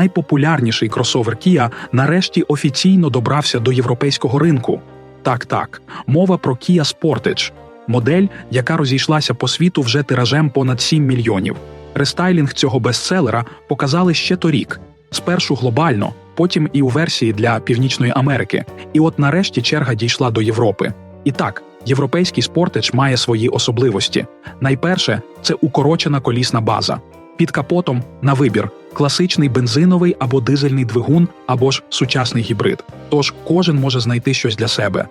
найпопулярніший кросовер Kia нарешті офіційно добрався до європейського ринку. Так, так, мова про Kia Sportage – модель, яка розійшлася по світу вже тиражем понад 7 мільйонів. Рестайлінг цього бестселера показали ще торік, спершу глобально, потім і у версії для Північної Америки. І от нарешті черга дійшла до Європи. І так, європейський спортич має свої особливості. Найперше це укорочена колісна база. Під капотом на вибір класичний бензиновий або дизельний двигун, або ж сучасний гібрид. Тож кожен може знайти щось для себе.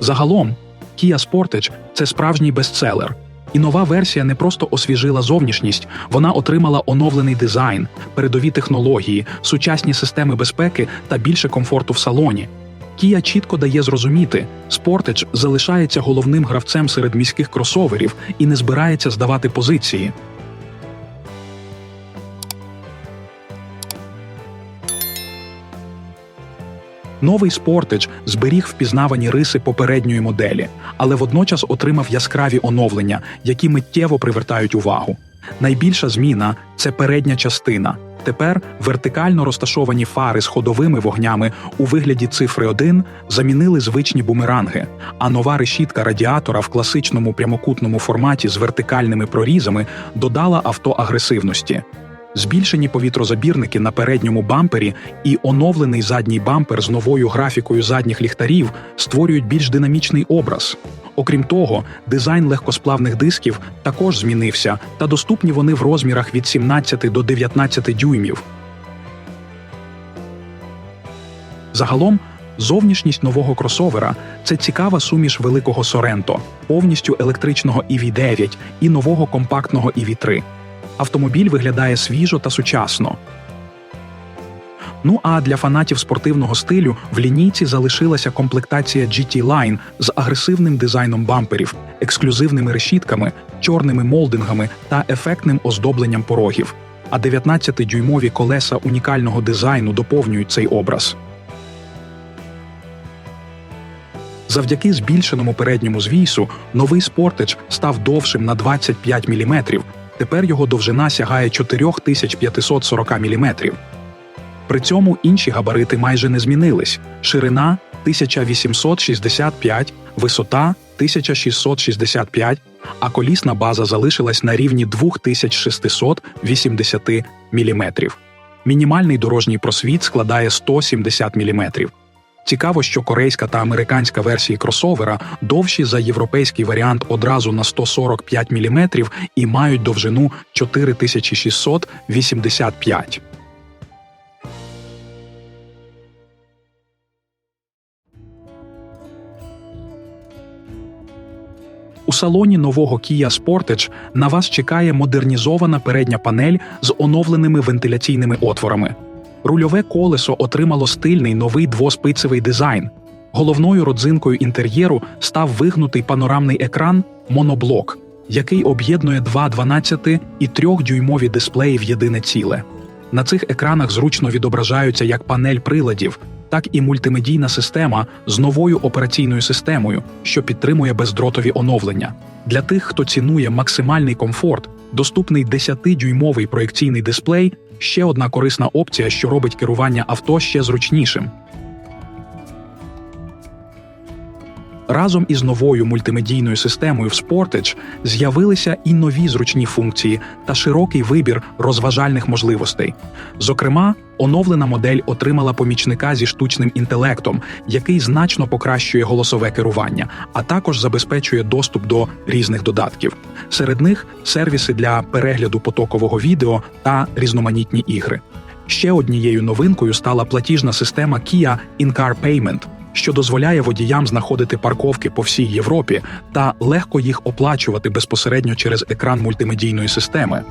Загалом, Kia Sportage – це справжній бестселер. І нова версія не просто освіжила зовнішність, вона отримала оновлений дизайн, передові технології, сучасні системи безпеки та більше комфорту в салоні. Kia чітко дає зрозуміти, Sportage залишається головним гравцем серед міських кросоверів і не збирається здавати позиції. Новий Sportage зберіг впізнавані риси попередньої моделі, але водночас отримав яскраві оновлення, які миттєво привертають увагу. Найбільша зміна це передня частина. Тепер вертикально розташовані фари з ходовими вогнями у вигляді цифри 1 замінили звичні бумеранги, а нова решітка радіатора в класичному прямокутному форматі з вертикальними прорізами додала авто агресивності. Збільшені повітрозабірники на передньому бампері і оновлений задній бампер з новою графікою задніх ліхтарів створюють більш динамічний образ. Окрім того, дизайн легкосплавних дисків також змінився, та доступні вони в розмірах від 17 до 19 дюймів. Загалом, зовнішність нового кросовера це цікава суміш великого Соренто, повністю електричного EV9 і нового компактного EV3. Автомобіль виглядає свіжо та сучасно. Ну а для фанатів спортивного стилю в лінійці залишилася комплектація GT Line з агресивним дизайном бамперів, ексклюзивними решітками, чорними молдингами та ефектним оздобленням порогів. А 19-дюймові колеса унікального дизайну доповнюють цей образ. Завдяки збільшеному передньому звісу новий Sportage став довшим на 25 мм. Тепер його довжина сягає 4540 мм. При цьому інші габарити майже не змінились: ширина 1865, висота 1665, а колісна база залишилась на рівні 2680 мм. Мінімальний дорожній просвіт складає 170 мм. Цікаво, що корейська та американська версії кросовера довші за європейський варіант одразу на 145 мм і мають довжину 4685. У салоні нового Kia Sportage на вас чекає модернізована передня панель з оновленими вентиляційними отворами. Рульове колесо отримало стильний новий двоспицевий дизайн. Головною родзинкою інтер'єру став вигнутий панорамний екран моноблок, який об'єднує два 12 і 3-дюймові дисплеї в єдине ціле. На цих екранах зручно відображаються як панель приладів, так і мультимедійна система з новою операційною системою, що підтримує бездротові оновлення. Для тих, хто цінує максимальний комфорт, доступний 10-дюймовий проєкційний дисплей ще одна корисна опція, що робить керування авто ще зручнішим. Разом із новою мультимедійною системою в Sportage з'явилися і нові зручні функції та широкий вибір розважальних можливостей. Зокрема, оновлена модель отримала помічника зі штучним інтелектом, який значно покращує голосове керування, а також забезпечує доступ до різних додатків. Серед них сервіси для перегляду потокового відео та різноманітні ігри. Ще однією новинкою стала платіжна система Kia In-Car Payment, що дозволяє водіям знаходити парковки по всій Європі та легко їх оплачувати безпосередньо через екран мультимедійної системи.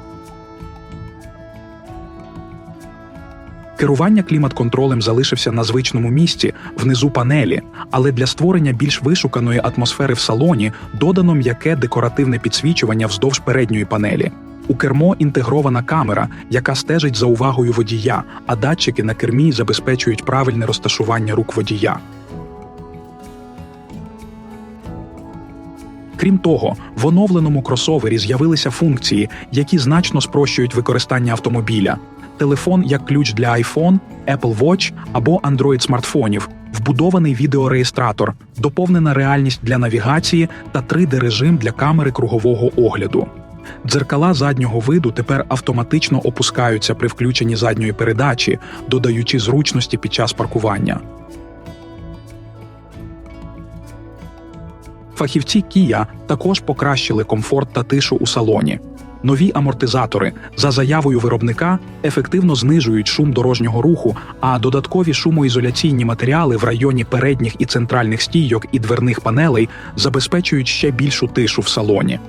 Керування клімат-контролем залишився на звичному місці внизу панелі, але для створення більш вишуканої атмосфери в салоні додано м'яке декоративне підсвічування вздовж передньої панелі. У кермо інтегрована камера, яка стежить за увагою водія, а датчики на кермі забезпечують правильне розташування рук водія. Крім того, в оновленому кросовері з'явилися функції, які значно спрощують використання автомобіля. телефон як ключ для iPhone, Apple Watch або Android смартфонів, вбудований відеореєстратор, доповнена реальність для навігації та 3D-режим для камери кругового огляду. Дзеркала заднього виду тепер автоматично опускаються при включенні задньої передачі, додаючи зручності під час паркування. Фахівці Kia також покращили комфорт та тишу у салоні. Нові амортизатори за заявою виробника ефективно знижують шум дорожнього руху, а додаткові шумоізоляційні матеріали в районі передніх і центральних стійок і дверних панелей забезпечують ще більшу тишу в салоні.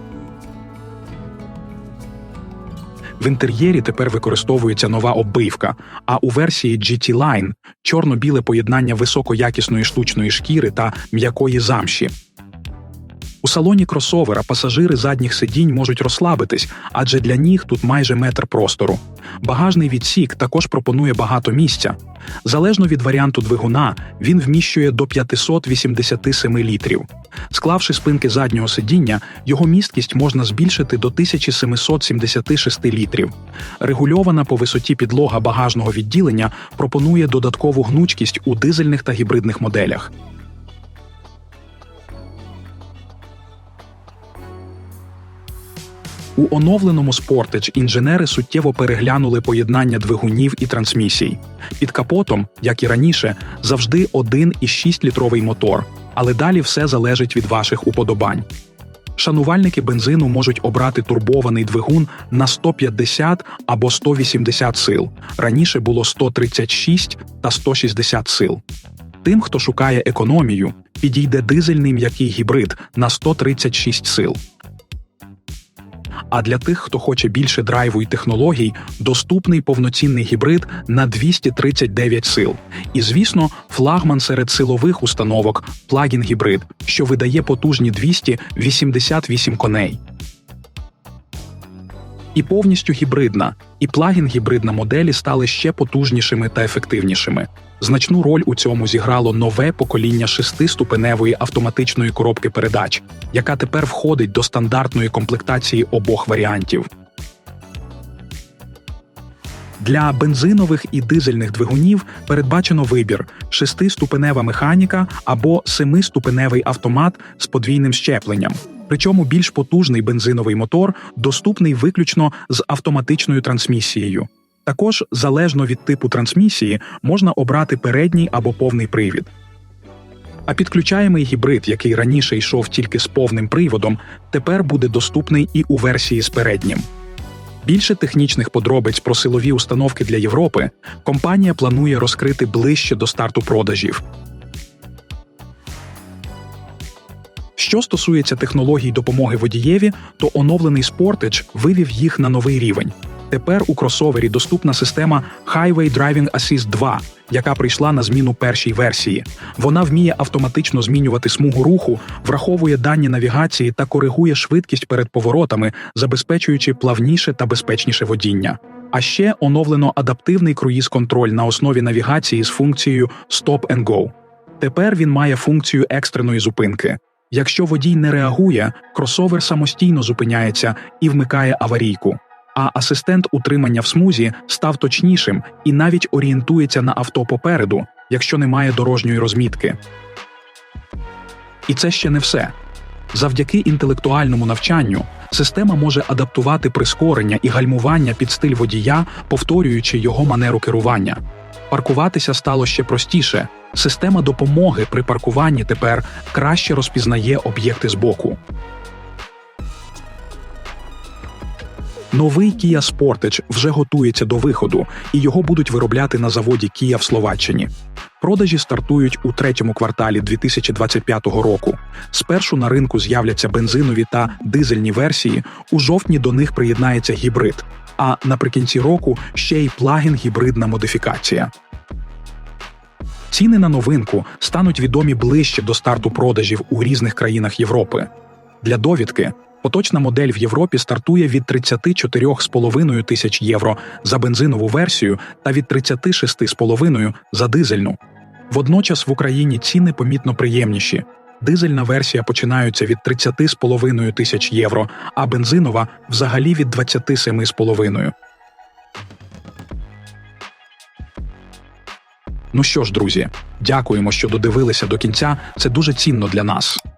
В інтер'єрі тепер використовується нова оббивка, а у версії GT Line – чорно-біле поєднання високоякісної штучної шкіри та м'якої замші. У салоні кросовера пасажири задніх сидінь можуть розслабитись, адже для ніг тут майже метр простору. Багажний відсік також пропонує багато місця. Залежно від варіанту двигуна, він вміщує до 587 літрів. Склавши спинки заднього сидіння, його місткість можна збільшити до 1776 літрів. Регульована по висоті підлога багажного відділення пропонує додаткову гнучкість у дизельних та гібридних моделях. У оновленому Sportage інженери суттєво переглянули поєднання двигунів і трансмісій. Під капотом, як і раніше, завжди 1,6-літровий мотор, але далі все залежить від ваших уподобань. Шанувальники бензину можуть обрати турбований двигун на 150 або 180 сил. Раніше було 136 та 160 сил. Тим, хто шукає економію, підійде дизельний м'який гібрид на 136 сил. А для тих, хто хоче більше драйву і технологій, доступний повноцінний гібрид на 239 сил. І, звісно, флагман серед силових установок плагін гібрид, що видає потужні 288 коней. І повністю гібридна, і плагін гібридна моделі стали ще потужнішими та ефективнішими. Значну роль у цьому зіграло нове покоління шестиступеневої автоматичної коробки передач, яка тепер входить до стандартної комплектації обох варіантів. Для бензинових і дизельних двигунів передбачено вибір: шестиступенева механіка або семиступеневий автомат з подвійним щепленням. Причому більш потужний бензиновий мотор доступний виключно з автоматичною трансмісією. Також, залежно від типу трансмісії, можна обрати передній або повний привід. А підключаємий гібрид, який раніше йшов тільки з повним приводом, тепер буде доступний і у версії з переднім. Більше технічних подробиць про силові установки для Європи компанія планує розкрити ближче до старту продажів. Що стосується технологій допомоги водієві, то оновлений Sportage вивів їх на новий рівень. Тепер у кросовері доступна система Highway Driving Assist 2, яка прийшла на зміну першій версії. Вона вміє автоматично змінювати смугу руху, враховує дані навігації та коригує швидкість перед поворотами, забезпечуючи плавніше та безпечніше водіння. А ще оновлено адаптивний круїз-контроль на основі навігації з функцією Stop and Go. Тепер він має функцію екстреної зупинки. Якщо водій не реагує, кросовер самостійно зупиняється і вмикає аварійку а асистент утримання в смузі став точнішим і навіть орієнтується на авто попереду, якщо немає дорожньої розмітки. І це ще не все. Завдяки інтелектуальному навчанню система може адаптувати прискорення і гальмування під стиль водія, повторюючи його манеру керування. Паркуватися стало ще простіше. Система допомоги при паркуванні тепер краще розпізнає об'єкти збоку. Новий Kia Sportage вже готується до виходу, і його будуть виробляти на заводі Kia в Словаччині. Продажі стартують у третьому кварталі 2025 року. Спершу на ринку з'являться бензинові та дизельні версії. У жовтні до них приєднається гібрид. А наприкінці року ще й плагін гібридна модифікація. Ціни на новинку стануть відомі ближче до старту продажів у різних країнах Європи. Для довідки Поточна модель в Європі стартує від 34,5 тисяч євро за бензинову версію та від 36,5 за дизельну. Водночас в Україні ціни помітно приємніші. Дизельна версія починаються від 30,5 тисяч євро, а бензинова взагалі від 27,5. Ну що ж, друзі, дякуємо, що додивилися до кінця. Це дуже цінно для нас.